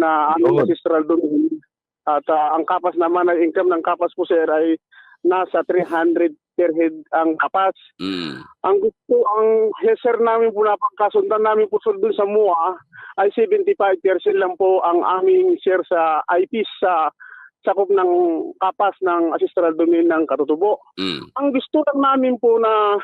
na aming ancestral doon. At ah, ang kapas naman, ang income ng kapas po sir ay nasa 300 per head ang kapas. Mm. Ang gusto, ang heser namin po na pagkasundan namin po sir doon sa MUA ay 75% lang po ang aming share sa IPs sa sakop ng kapas ng ancestral domain ng Katutubo. Mm. Ang gusto lang namin po na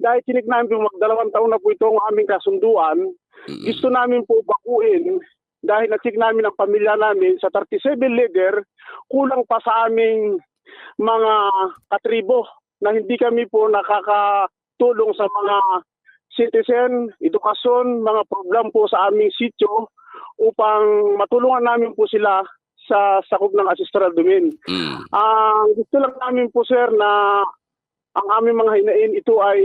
dahil tinik namin po magdalawang taon na po itong aming kasunduan, Mm. gusto namin po bakuin dahil natsik namin ang pamilya namin sa 37 leader, kulang pa sa aming mga katribo na hindi kami po nakakatulong sa mga citizen, edukasyon, mga program po sa aming sityo upang matulungan namin po sila sa sakop ng ancestral domain. Mm. Ang gusto lang namin po sir na ang aming mga hinain ito ay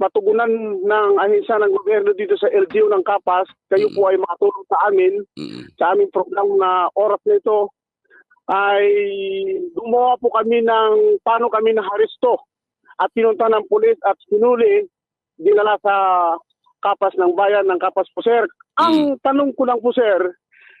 matugunan ng ahensya ng gobyerno dito sa LGU ng Kapas. Kayo po ay makatulong sa amin Mm. sa aming program na oras na ito ay gumawa po kami ng paano kami naharesto at pinunta ng pulis at sinuli dinala sa kapas ng bayan ng kapas po sir. Ang tanong ko lang po sir,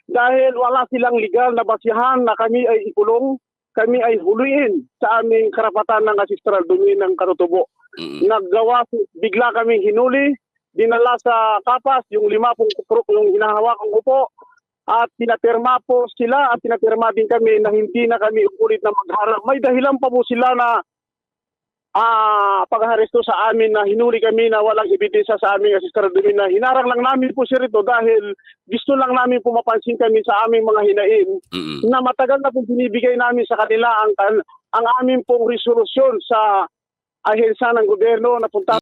dahil wala silang legal na basihan na kami ay ikulong, kami ay huluin sa aming karapatan ng ancestral domain ng Katutubo Mm. naggawa, bigla kami hinuli, dinala sa kapas, yung lima pong kukrok yung hinahawakan ko po, at pinapirma po sila at pinapirma din kami na hindi na kami ulit na magharap. May dahilan pa po sila na ah pagharesto sa amin na hinuli kami na walang ebidensya sa aming assistant domain na hinarang lang namin po sir ito dahil gusto lang namin po mapansin kami sa aming mga hinain Mm. na matagal na pong binibigay namin sa kanila ang, ang aming pong resolusyon sa ahensya ng gobyerno na punta